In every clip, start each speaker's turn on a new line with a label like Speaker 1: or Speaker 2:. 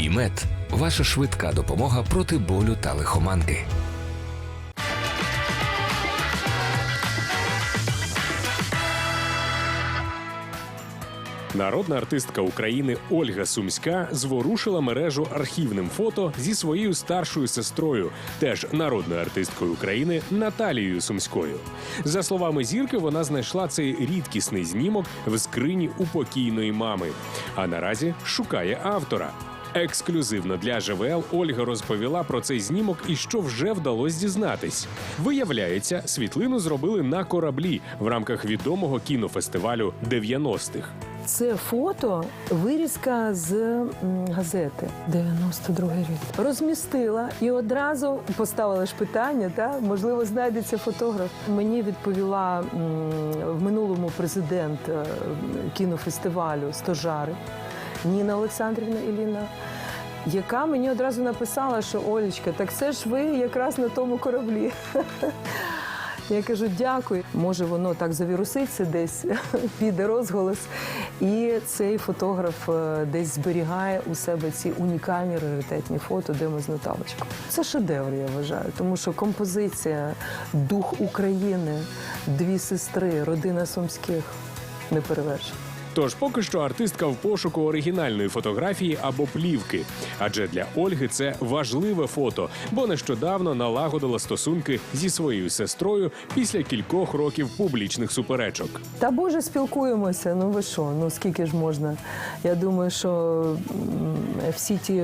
Speaker 1: ІМЕД ваша швидка допомога проти болю та лихоманки.
Speaker 2: Народна артистка України Ольга Сумська зворушила мережу архівним фото зі своєю старшою сестрою, теж народною артисткою України Наталією Сумською. За словами зірки, вона знайшла цей рідкісний знімок в скрині у покійної мами. А наразі шукає автора. Ексклюзивно для ЖВЛ Ольга розповіла про цей знімок і що вже вдалося дізнатись. Виявляється, світлину зробили на кораблі в рамках відомого кінофестивалю 90-х.
Speaker 3: Це фото вирізка з газети 92 рік. Розмістила і одразу поставила ж питання, та можливо знайдеться фотограф. Мені відповіла в минулому президент е, кінофестивалю Стожари Ніна Олександрівна Іліна. Яка мені одразу написала, що Олечка, так це ж ви якраз на тому кораблі. Я кажу, дякую. Може, воно так завіруситься десь, піде розголос. І цей фотограф е, десь зберігає у себе ці унікальні раритетні фото, де ми з Наталочкою. Це шедевр, я вважаю, тому що композиція, дух України, дві сестри, родина Сумських не перевершена.
Speaker 2: Тож поки що артистка в пошуку оригінальної фотографії або плівки. Адже для Ольги це важливе фото, бо нещодавно налагодила стосунки зі своєю сестрою після кількох років публічних суперечок.
Speaker 3: Та Боже, спілкуємося. Ну ви що? Ну скільки ж можна? Я думаю, що всі ті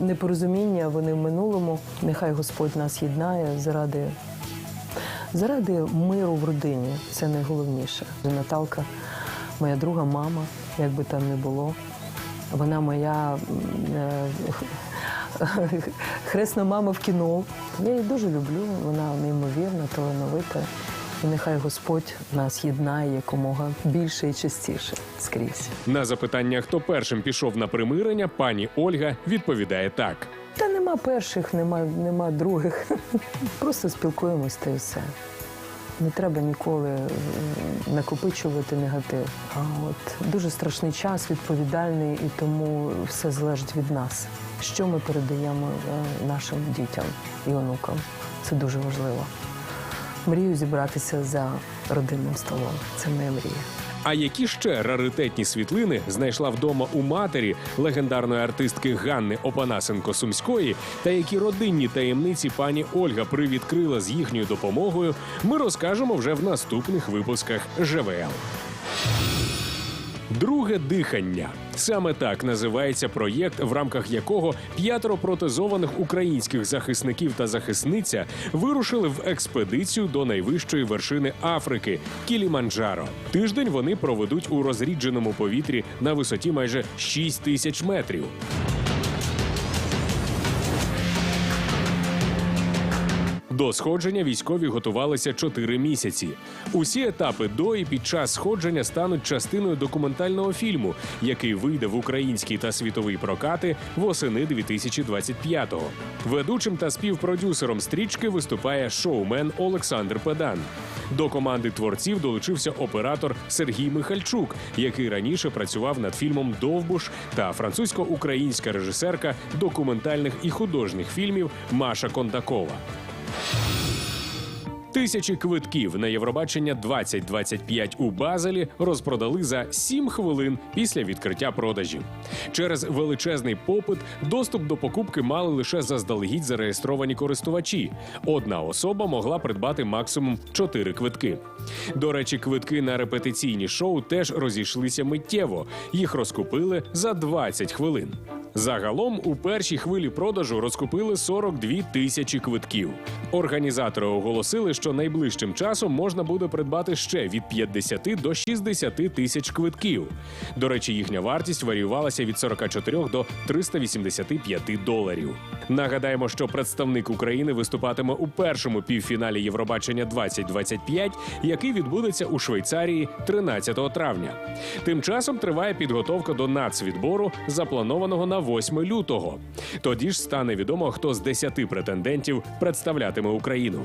Speaker 3: непорозуміння вони в минулому. Нехай Господь нас єднає заради, заради миру в родині. Це найголовніше. Наталка, моя друга мама, як би там не було. Вона моя е, хресна мама в кіно. Я її дуже люблю. Вона неймовірна, талановита. І нехай Господь нас єднає якомога більше і частіше скрізь.
Speaker 2: На запитання, хто першим пішов на примирення, пані Ольга відповідає так.
Speaker 3: Та нема перших, нема, нема других. Просто спілкуємось та й все. Не треба ніколи е, накопичувати негатив. От дуже страшний час, відповідальний, і тому все залежить від нас. Що ми передаємо е, нашим дітям і онукам. Це дуже важливо. Мрію зібратися за родинним столом. Це моя мрія.
Speaker 2: А які ще раритетні світлини знайшла вдома у матері легендарної артистки Ганни Опанасенко Сумської, та які родинні таємниці пані Ольга привідкрила з їхньою допомогою, ми розкажемо вже в наступних випусках ЖВЛ. Друге дихання саме так називається проєкт, в рамках якого п'ятеро протезованих українських захисників та захисниця вирушили в експедицію до найвищої вершини Африки Кіліманджаро. Тиждень вони проведуть у розрідженому повітрі на висоті майже 6 тисяч метрів. До сходження військові готувалися чотири місяці. Усі етапи до і під час сходження стануть частиною документального фільму, який вийде в український та світовий прокати восени 2025-го. Ведучим та співпродюсером стрічки виступає шоумен Олександр Педан. До команди творців долучився оператор Сергій Михальчук, який раніше працював над фільмом Довбуш та французько-українська режисерка документальних і художніх фільмів Маша Кондакова. Тисячі квитків на Євробачення 2025 у Базелі розпродали за 7 хвилин після відкриття продажів. Через величезний попит доступ до покупки мали лише заздалегідь зареєстровані користувачі. Одна особа могла придбати максимум 4 квитки. До речі, квитки на репетиційні шоу теж розійшлися миттєво. Їх розкупили за 20 хвилин. Загалом у першій хвилі продажу розкупили 42 тисячі квитків. Організатори оголосили, що найближчим часом можна буде придбати ще від 50 до 60 тисяч квитків. До речі, їхня вартість варіювалася від 44 до 385 доларів. Нагадаємо, що представник України виступатиме у першому півфіналі Євробачення 2025, який відбудеться у Швейцарії 13 травня. Тим часом триває підготовка до нацвідбору, запланованого на 8 лютого. Тоді ж стане відомо, хто з 10 претендентів представлятиме Україну.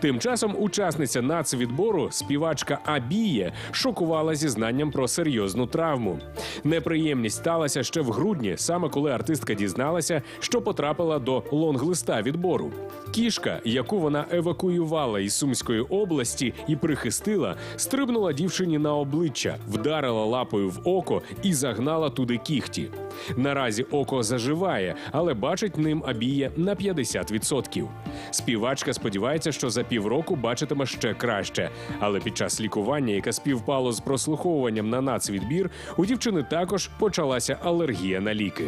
Speaker 2: Тим часом учасниця нацвідбору, співачка Абіє, шокувала зізнанням про серйозну травму. Неприємність сталася ще в грудні, саме коли артистка дізналася, що потрапила до лонглиста відбору. Кішка, яку вона евакуювала із Сумської області і прихистила, стрибнула дівчині на обличчя, вдарила лапою в око і загнала туди кіхті. Наразі око заживає, але бачить ним Абія на 50%. Співачка сподівається, що за півроку бачитиме ще краще. Але під час лікування, яке співпало з прослуховуванням на нацвідбір, у дівчини також почалася алергія на ліки.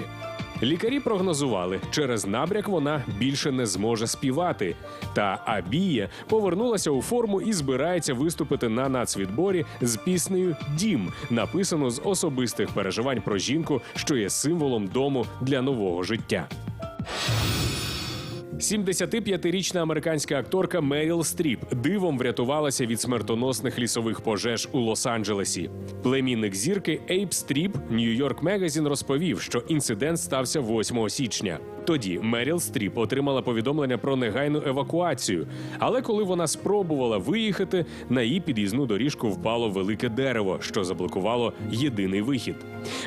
Speaker 2: Лікарі прогнозували, через набряк вона більше не зможе співати. Та Абія повернулася у форму і збирається виступити на нацвідборі з піснею Дім, написану з особистих переживань про жінку, що є символом дому для нового життя. 75-річна американська акторка Меріл Стріп дивом врятувалася від смертоносних лісових пожеж у Лос-Анджелесі. Племінник зірки Ейп Стріп Нью-Йорк Мегазін розповів, що інцидент стався 8 січня. Тоді Меріл Стріп отримала повідомлення про негайну евакуацію. Але коли вона спробувала виїхати, на її під'їзну доріжку впало велике дерево, що заблокувало єдиний вихід.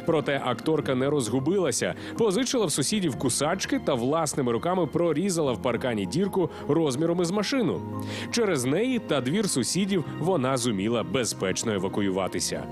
Speaker 2: Проте акторка не розгубилася, позичила в сусідів кусачки та власними руками прорізала в паркані дірку розміром із машину. Через неї та двір сусідів вона зуміла безпечно евакуюватися.